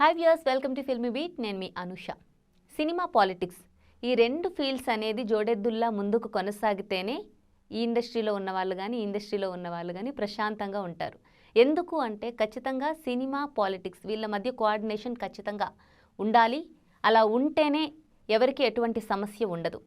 Hi viewers welcome to Filmibeat నేను మీ Anusha. Cinema politics ఈ రెండు ఫీల్డ్స్ అనేది జోడెద్దుల్లా ముందుకు కొనసాగితేనే ఈ ఇండస్ట్రీలో ఉన్న వాళ్ళు కానీ ఈ ఇండస్ట్రీలో ఉన్న వాళ్ళు కానీ ప్రశాంతంగా ఉంటారు. ఎందుకు అంటే ఖచ్చితంగా సినిమా పాలిటిక్స్ వీళ్ళ మధ్య కోఆర్డినేషన్ ఖచ్చితంగా ఉండాలి. అలా ఉంటేనే ఎవరికి ఎటువంటి సమస్య ఉండదు.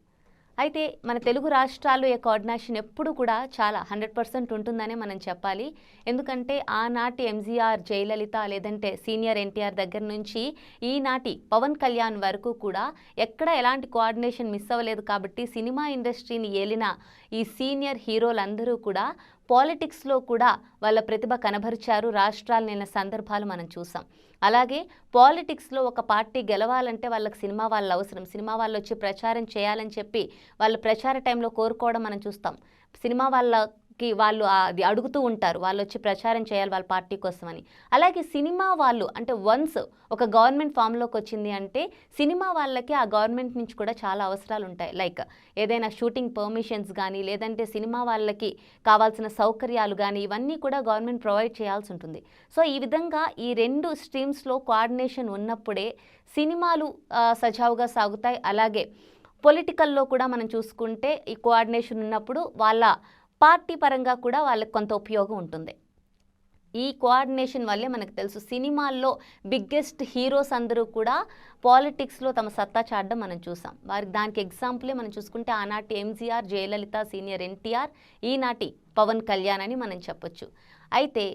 అయితే మన తెలుగు రాష్ట్రాల్లో ఈ కోఆర్డినేషన్ ఎప్పుడు కూడా చాలా హండ్రెడ్ పర్సెంట్ ఉంటుందనే మనం చెప్పాలి. ఎందుకంటే ఆనాటి ఎంజీఆర్ జయలలిత లేదంటే సీనియర్ ఎన్టీఆర్ దగ్గర నుంచి ఈనాటి పవన్ కళ్యాణ్ వరకు కూడా ఎక్కడ ఎలాంటి కోఆర్డినేషన్ మిస్ అవ్వలేదు కాబట్టి సినిమా ఇండస్ట్రీని ఏలిన ఈ సీనియర్ హీరోలందరూ కూడా పాలిటిక్స్లో కూడా వాళ్ళ ప్రతిభ కనబరిచారు. రాష్ట్రాలు నిన్న సందర్భాలు మనం చూసాం. అలాగే పాలిటిక్స్లో ఒక పార్టీ గెలవాలంటే వాళ్ళకి సినిమా వాళ్ళు అవసరం. సినిమా వాళ్ళు వచ్చి ప్రచారం చేయాలని చెప్పి వాళ్ళు ప్రచార టైంలో కోరుకోవడం మనం చూస్తాం. సినిమా వాళ్ళ కి వాళ్ళు అది అడుగుతూ ఉంటారు. వాళ్ళు వచ్చి ప్రచారం చేయాలి వాళ్ళ పార్టీ కోసమని. అలాగే సినిమా వాళ్ళు అంటే వన్స్ ఒక గవర్నమెంట్ ఫామ్లోకి వచ్చింది అంటే సినిమా వాళ్ళకి ఆ గవర్నమెంట్ నుంచి కూడా చాలా అవసరాలు ఉంటాయి. లైక్ ఏదైనా షూటింగ్ పర్మిషన్స్ కానీ లేదంటే సినిమా వాళ్ళకి కావాల్సిన సౌకర్యాలు కానీ ఇవన్నీ కూడా గవర్నమెంట్ ప్రొవైడ్ చేయాల్సి ఉంటుంది. సో ఈ విధంగా ఈ రెండు స్ట్రీమ్స్లో కోఆర్డినేషన్ ఉన్నప్పుడే సినిమాలు సజావుగా సాగుతాయి. అలాగే పొలిటికల్లో కూడా మనం చూసుకుంటే ఈ కోఆర్డినేషన్ ఉన్నప్పుడు వాళ్ళ పార్టీ పరంగా కూడా వాళ్ళకి కొంత ఉపయోగం ఉంటుంది. ఈ కోఆర్డినేషన్ వల్లే మనకు తెలుసు సినిమాల్లో బిగ్గెస్ట్ హీరోస్ అందరూ కూడా పాలిటిక్స్లో తమ సత్తా చాడడం మనం చూసాం. వారికి దానికి ఎగ్జాంపులే మనం చూసుకుంటే ఆనాటి ఎంజీఆర్ జయలలిత సీనియర్ ఎన్టీఆర్ ఈనాటి పవన్ కళ్యాణ్ అని మనం చెప్పొచ్చు. అయితే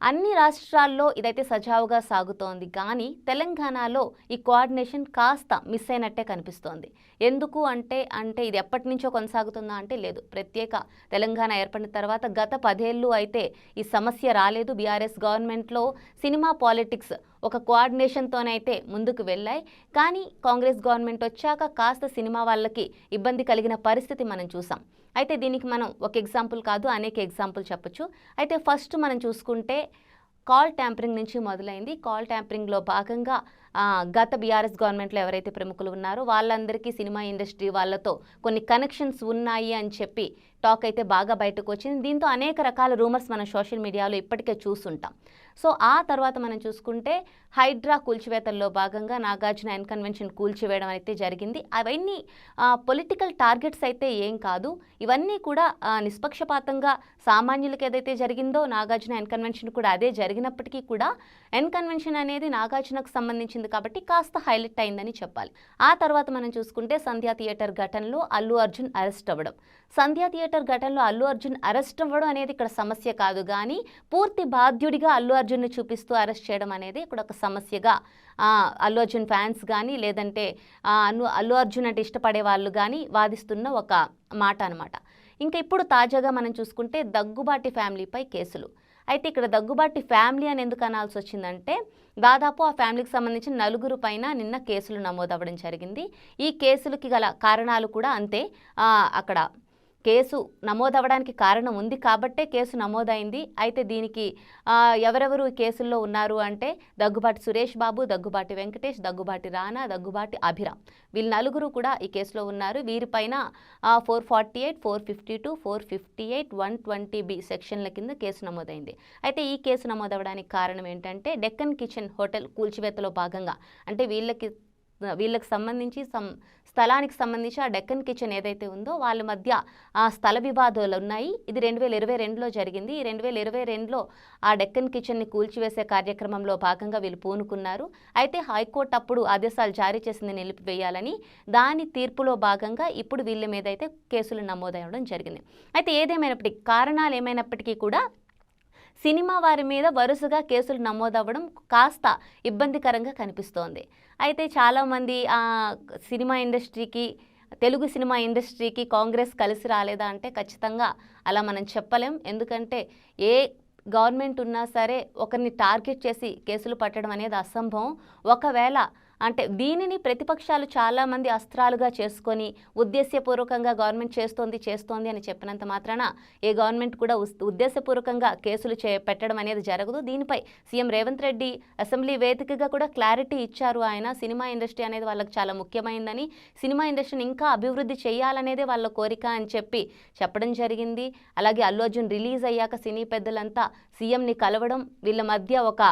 అన్ని రాష్ట్రాల్లో ఇదైతే సజావుగా సాగుతోంది. కానీ తెలంగాణలో ఈ కోఆర్డినేషన్ కాస్త మిస్ అయినట్టే కనిపిస్తోంది. ఎందుకు అంటే అంటే ఇది ఎప్పటి నుంచో కొనసాగుతుందా అంటే లేదు. ప్రత్యేక తెలంగాణ ఏర్పడిన తర్వాత గత పదేళ్ళు అయితే ఈ సమస్య రాలేదు. బీఆర్ఎస్ గవర్నమెంట్లో సినిమా పాలిటిక్స్ ఒక కోఆర్డినేషన్తోనైతే ముందుకు వెళ్ళాయి. కానీ కాంగ్రెస్ గవర్నమెంట్ వచ్చాక కాస్త సినిమా వాళ్ళకి ఇబ్బంది కలిగిన పరిస్థితి మనం చూసాం. అయితే దీనికి మనం ఒక ఎగ్జాంపుల్ కాదు అనేక ఎగ్జాంపుల్ చెప్పొచ్చు. అయితే ఫస్ట్ మనం చూసుకుంటే కాల్ ట్యాంపరింగ్ నుంచి మొదలైంది. కాల్ ట్యాంపరింగ్లో భాగంగా గత బీఆర్ఎస్ గవర్నమెంట్లో ఎవరైతే ప్రముఖులు ఉన్నారో వాళ్ళందరికీ సినిమా ఇండస్ట్రీ వాళ్ళతో కొన్ని కనెక్షన్స్ ఉన్నాయి అని చెప్పి టాక్ అయితే బాగా బయటకు వచ్చింది. దీంతో అనేక రకాల రూమర్స్ మనం సోషల్ మీడియాలో ఇప్పటికే చూస్తుంటాం. సో ఆ తర్వాత మనం చూసుకుంటే హైడ్రా కూల్చివేతల్లో భాగంగా నాగార్జున ఎన్ కన్వెన్షన్ కూల్చివేయడం అయితే జరిగింది. అవన్నీ పొలిటికల్ టార్గెట్స్ అయితే ఏం కాదు. ఇవన్నీ కూడా నిష్పక్షపాతంగా సామాన్యులకు ఏదైతే జరిగిందో నాగార్జున ఎన్ కన్వెన్షన్ కూడా అదే జరిగినప్పటికీ కూడా ఎన్ కన్వెన్షన్ అనేది నాగార్జునకు సంబంధించిన సంబంధించింది కాబట్టి కాస్త హైలైట్ అయిందని చెప్పాలి. ఆ తర్వాత మనం చూసుకుంటే సంధ్యా థియేటర్ ఘటనలో అల్లు అర్జున్ అరెస్ట్ అవ్వడం. సంధ్యా థియేటర్ ఘటనలో అల్లు అర్జున్ అరెస్ట్ అవ్వడం అనేది ఇక్కడ సమస్య కాదు కానీ పూర్తి బాధ్యుడిగా అల్లు అర్జున్ని చూపిస్తూ అరెస్ట్ చేయడం అనేది ఇక్కడ ఒక సమస్యగా అల్లు అర్జున్ ఫ్యాన్స్ కానీ లేదంటే అను అల్లు అర్జున్ అంటే ఇష్టపడే వాళ్ళు కానీ వాదిస్తున్న ఒక మాట అనమాట ఇంకా ఇప్పుడు తాజాగా మనం చూసుకుంటే దగ్గుబాటి ఫ్యామిలీపై కేసులు. అయితే ఇక్కడ దగ్గుబాటి ఫ్యామిలీ అని ఎందుకు అనాల్సి వచ్చిందంటే దాదాపు ఆ ఫ్యామిలీకి సంబంధించిన నలుగురు పైన నిన్న కేసులు నమోదవ్వడం జరిగింది. ఈ కేసులకి గల కారణాలు కూడా అంతే. అక్కడ కేసు నమోదవడానికి కారణం ఉంది కాబట్టే కేసు నమోదైంది. అయితే దీనికి ఎవరెవరు కేసుల్లో ఉన్నారు అంటే దగ్గుబాటి సురేష్ బాబు దగ్గుబాటి వెంకటేష్ దగ్గుబాటి రానా దగ్గుబాటి అభిరామ్. వీళ్ళు నలుగురు కూడా ఈ కేసులో ఉన్నారు. వీరిపైన four forty eight four fifty two four fifty eight one twenty B సెక్షన్ల కింద కేసు నమోదైంది. అయితే ఈ కేసు నమోదవడానికి కారణం ఏంటంటే డెక్కన్ కిచెన్ హోటల్ కూల్చివేతలో భాగంగా అంటే వీళ్ళకి వీళ్ళకి సంబంధించి సం స్థలానికి సంబంధించి ఆ డెక్కన్ కిచెన్ ఏదైతే ఉందో వాళ్ళ మధ్య ఆ స్థల వివాదాలు ఉన్నాయి. ఇది రెండు వేల ఇరవై రెండులో జరిగింది. ఈ రెండు వేల ఇరవై రెండులో ఆ డెక్కన్ కిచెన్ని కూల్చివేసే కార్యక్రమంలో భాగంగా వీళ్ళు పూనుకున్నారు. అయితే హైకోర్టు అప్పుడు ఆదేశాలు జారీ చేసింది నిలిపివేయాలని దాని తీర్పులో భాగంగా ఇప్పుడు వీళ్ళ మీద అయితే కేసులు నమోదవడం జరిగింది. అయితే ఏదేమైనప్పటికీ కారణాలు ఏమైనప్పటికీ కూడా సినిమా వారి మీద వరుసగా కేసులు నమోదవ్వడం కాస్త ఇబ్బందికరంగా కనిపిస్తోంది. అయితే చాలామంది ఆ, సినిమా ఇండస్ట్రీకి తెలుగు సినిమా ఇండస్ట్రీకి కాంగ్రెస్ కలిసి రాలేదా అంటే ఖచ్చితంగా అలా మనం చెప్పలేం. ఎందుకంటే ఏ గవర్నమెంట్ ఉన్నా సరే ఒకరిని టార్గెట్ చేసి కేసులు పట్టడం అనేది అసంభవం. ఒకవేళ అంటే దీనిని ప్రతిపక్షాలు చాలామంది అస్త్రాలుగా చేసుకొని ఉద్దేశ్యపూర్వకంగా గవర్నమెంట్ చేస్తోంది చేస్తోంది అని చెప్పినంత మాత్రాన ఏ గవర్నమెంట్ కూడా ఉద్దేశపూర్వకంగా కేసులు చే పెట్టడం అనేది జరగదు. దీనిపై సీఎం రేవంత్ రెడ్డి అసెంబ్లీ వేదికగా కూడా క్లారిటీ ఇచ్చారు ఆయన. సినిమా ఇండస్ట్రీ అనేది వాళ్ళకి చాలా ముఖ్యమైందని సినిమా ఇండస్ట్రీని ఇంకా అభివృద్ధి చేయాలనేదే వాళ్ళ కోరిక అని చెప్పి చెప్పడం జరిగింది. అలాగే అల్లు అర్జున్ రిలీజ్ అయ్యాక సినీ పెద్దలంతా సీఎంని కలవడం వీళ్ళ మధ్య ఒక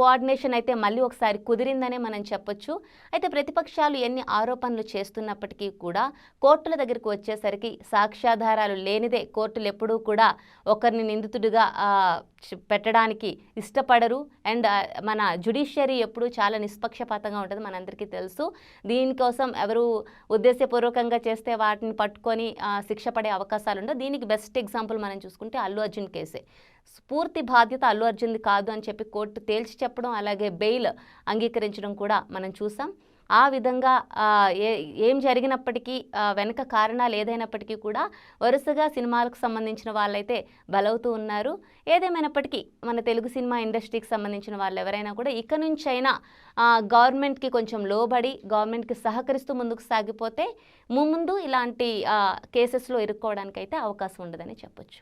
కోఆర్డినేషన్ అయితే మళ్ళీ ఒకసారి కుదిరిందనే మనం చెప్పొచ్చు. అయితే ప్రతిపక్షాలు ఎన్ని ఆరోపణలు చేస్తున్నప్పటికీ కూడా కోర్టుల దగ్గరికి వచ్చేసరికి సాక్ష్యాధారాలు లేనిదే కోర్టులు ఎప్పుడూ కూడా ఒకరిని నిందితుడిగా పెట్టడానికి ఇష్టపడరు. అండ్ మన జుడిషియరీ ఎప్పుడూ చాలా నిష్పక్షపాతంగా ఉంటుంది మనందరికీ తెలుసు. దీనికోసం ఎవరు ఉద్దేశపూర్వకంగా చేస్తే వాటిని పట్టుకొని శిక్ష పడే అవకాశాలు ఉండవు దీనికి బెస్ట్ ఎగ్జాంపుల్ మనం చూసుకుంటే అల్లు అర్జున్ కేసే. పూర్తి బాధ్యత అల్లు అర్జున్ది కాదు అని చెప్పి కోర్టు తేల్చి చెప్పడం అలాగే బెయిల్ అంగీకరించడం కూడా మనం చూసాం. ఆ విధంగా ఏ ఏం జరిగినప్పటికీ వెనక కారణాలు ఏదైనప్పటికీ కూడా వరుసగా సినిమాలకు సంబంధించిన వాళ్ళైతే బలవుతూ ఉన్నారు. ఏదేమైనప్పటికీ మన తెలుగు సినిమా ఇండస్ట్రీకి సంబంధించిన వాళ్ళు ఎవరైనా కూడా ఇక నుంచైనా గవర్నమెంట్కి కొంచెం లోబడి గవర్నమెంట్కి సహకరిస్తూ ముందుకు సాగిపోతే ముందు ఇలాంటి కేసెస్లో కేసెస్లో ఇరుక్కోవడానికైతే అవకాశం ఉండదని చెప్పొచ్చు.